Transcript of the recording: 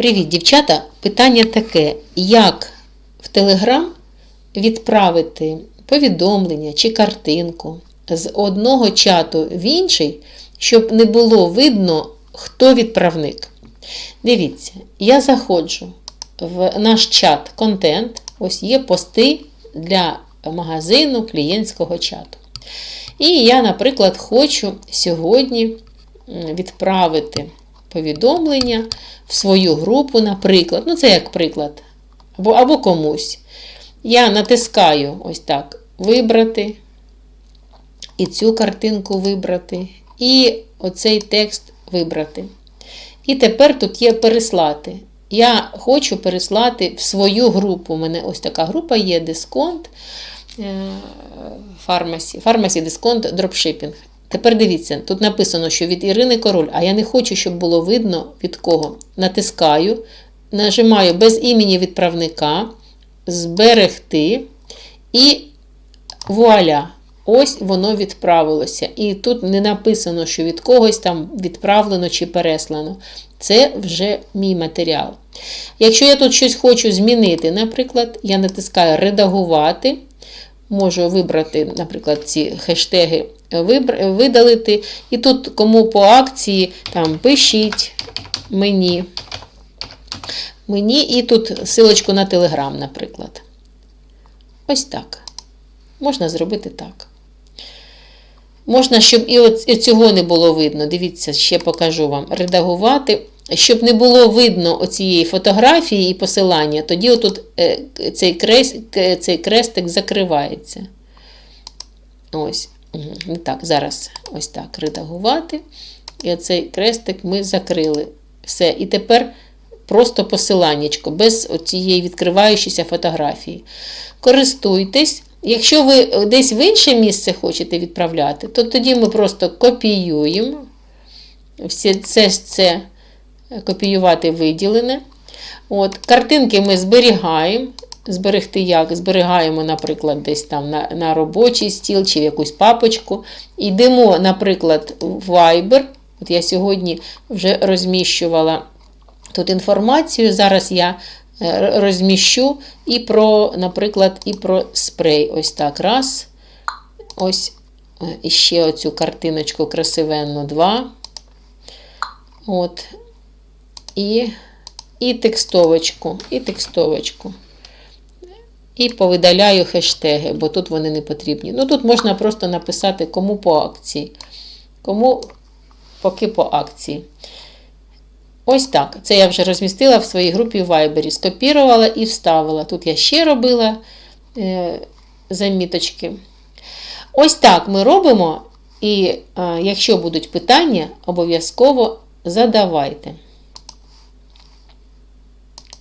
Привіт, дівчата! Питання таке: як в Телеграм відправити повідомлення чи картинку з одного чату в інший, щоб не було видно, хто відправник? Дивіться, я заходжу в наш чат контент, ось є пости для магазину клієнтського чату. І я, наприклад, хочу сьогодні відправити повідомлення в свою групу, наприклад, ну це як приклад, або, або комусь. Я натискаю ось так вибрати, і цю картинку вибрати, і оцей текст вибрати. І тепер тут є переслати. Я хочу переслати в свою групу. У мене ось така група є дисконт, фармасі, фармасі дисконт дропшипінг. Тепер дивіться, тут написано, що від Ірини Король, а я не хочу, щоб було видно від кого. Натискаю, нажимаю без імені відправника, зберегти і вуаля! Ось воно відправилося. І тут не написано, що від когось там відправлено чи переслано. Це вже мій матеріал. Якщо я тут щось хочу змінити, наприклад, я натискаю редагувати. Можу вибрати, наприклад, ці хештеги видалити. І тут, кому по акції, там пишіть мені. Мені і тут силочку на Телеграм, наприклад. Ось так. Можна зробити так. Можна, щоб і цього не було видно. Дивіться, ще покажу вам. Редагувати. Щоб не було видно оцієї фотографії і посилання, тоді отут е, цей, крес, цей крестик закривається. Ось. Так, зараз ось так редагувати. І оцей крестик ми закрили. Все. І тепер просто посиланнячко, без цієї відкриваючої фотографії. Користуйтесь. Якщо ви десь в інше місце хочете відправляти, то тоді ми просто копіюємо. Все це, це копіювати виділене. От, картинки ми зберігаємо. Зберегти як? Зберігаємо, наприклад, десь там на, на робочий стіл чи в якусь папочку. Йдемо, наприклад, в Viber. От я сьогодні вже розміщувала тут інформацію. Зараз я е, розміщу і про, наприклад, і про спрей. Ось так. Раз. Ось е, ще оцю картиночку красивенну. Два. От. І, і текстовочку. І текстовочку. І повидаляю хештеги, бо тут вони не потрібні. Ну, тут можна просто написати кому по акції. Кому поки по акції. Ось так. Це я вже розмістила в своїй групі в Viber. Скопірувала і вставила. Тут я ще робила е, заміточки. Ось так ми робимо. І е, якщо будуть питання, обов'язково задавайте.